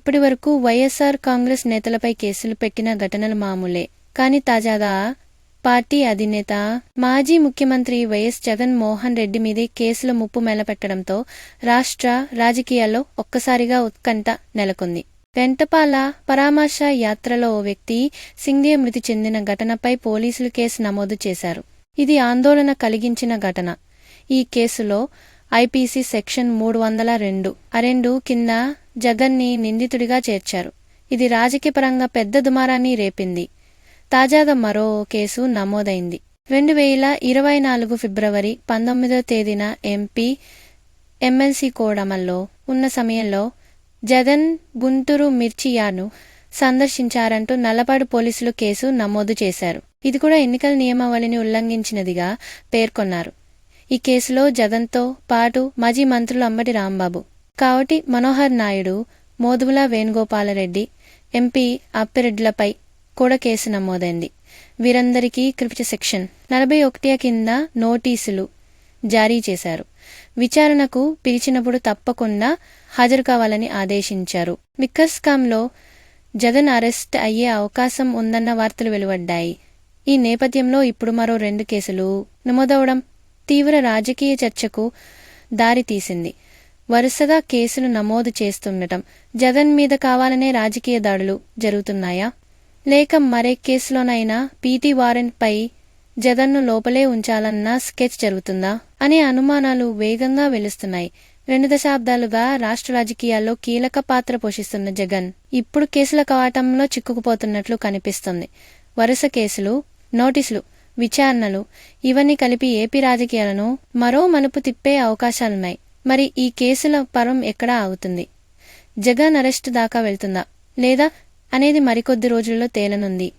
ఇప్పటి వరకు వైఎస్ఆర్ కాంగ్రెస్ నేతలపై కేసులు పెట్టిన ఘటనలు మామూలే. కానీ తాజాగా పార్టీ అధినేత మాజీ ముఖ్యమంత్రి వైఎస్ జగన్ మోహన్ రెడ్డి మీదే కేసుల ముప్పు మెలపెట్టడంతో రాష్ట్ర రాజకీయాల్లో ఒక్కసారిగా ఉత్కంఠ నెలకొంది. వెంటపాల పరామర్శ యాత్రలో ఓ వ్యక్తి సింగే మృతి చెందిన ఘటనపై పోలీసులు కేసు నమోదు చేశారు. ఇది ఆందోళన కలిగించిన ఘటన. ఈ కేసులో ఐపీసీ సెక్షన్ మూడు వందల రెండు అరెండు కింద జగన్ని నిందితుడిగా చేర్చారు. ఇది రాజకీయపరంగా పెద్ద దుమారాన్ని రేపింది. తాజాగా మరో కేసు నమోదైంది. రెండు వేల ఇరవై నాలుగు ఫిబ్రవరి పంతొమ్మిదో తేదీన ఎంపీ ఎమ్మెల్సీ కోడమల్లో ఉన్న సమయంలో జగన్ గుంటూరు మిర్చియాను సందర్శించారంటూ నల్లపాడు పోలీసులు కేసు నమోదు చేశారు. ఇది కూడా ఎన్నికల నియమావళిని ఉల్లంఘించినదిగా పేర్కొన్నారు. ఈ కేసులో జగన్తో పాటు మాజీ మంత్రులు అంబటి రాంబాబు కావటి మనోహర్ నాయుడు మోదుగుల వేణుగోపాలరెడ్డి ఎంపీ అప్పిరెడ్డిలపై కూడా కేసు నమోదైంది. వీరందరికీ క్రిమినల్ సెక్షన్ నలభై ఒకటి కింద నోటీసులు జారీ చేశారు. విచారణకు పిలిచినప్పుడు తప్పకుండా హాజరు కావాలని ఆదేశించారు. మిక్కర్స్కామ్లో జగన్ అరెస్ట్ అయ్యే అవకాశం ఉందన్న వార్తలు వెలువడ్డాయి. ఈ నేపథ్యంలో ఇప్పుడు మరో రెండు కేసులు నమోదవడం తీవ్ర రాజకీయ చర్చకు దారితీసింది. వరుసగా కేసులు నమోదు చేస్తుండటం జగన్ మీద కావాలనే రాజకీయ దాడులు జరుగుతున్నాయా? లేక మరే కేసులోనైనా పీటీ వారెంట్పై జగన్ను లోపలే ఉంచాలన్న స్కెచ్ జరుగుతుందా? అనే అనుమానాలు వేగంగా వెలుస్తున్నాయి. రెండు దశాబ్దాలుగా రాష్ట్ర రాజకీయాల్లో కీలక పాత్ర పోషిస్తున్న జగన్ ఇప్పుడు కేసుల కవాటంలో చిక్కుకుపోతున్నట్లు కనిపిస్తుంది. వరుస కేసులు నోటీసులు విచారణలు ఇవన్నీ కలిపి ఏపీ రాజకీయాలను మరో మలుపు తిప్పే అవకాశాలున్నాయి. మరి ఈ కేసుల పరం ఎక్కడా ఆగుతుంది? జగన్ అరెస్టు దాకా వెళ్తుందా? లేదా అనేది మరికొద్ది రోజుల్లో తేలనుంది.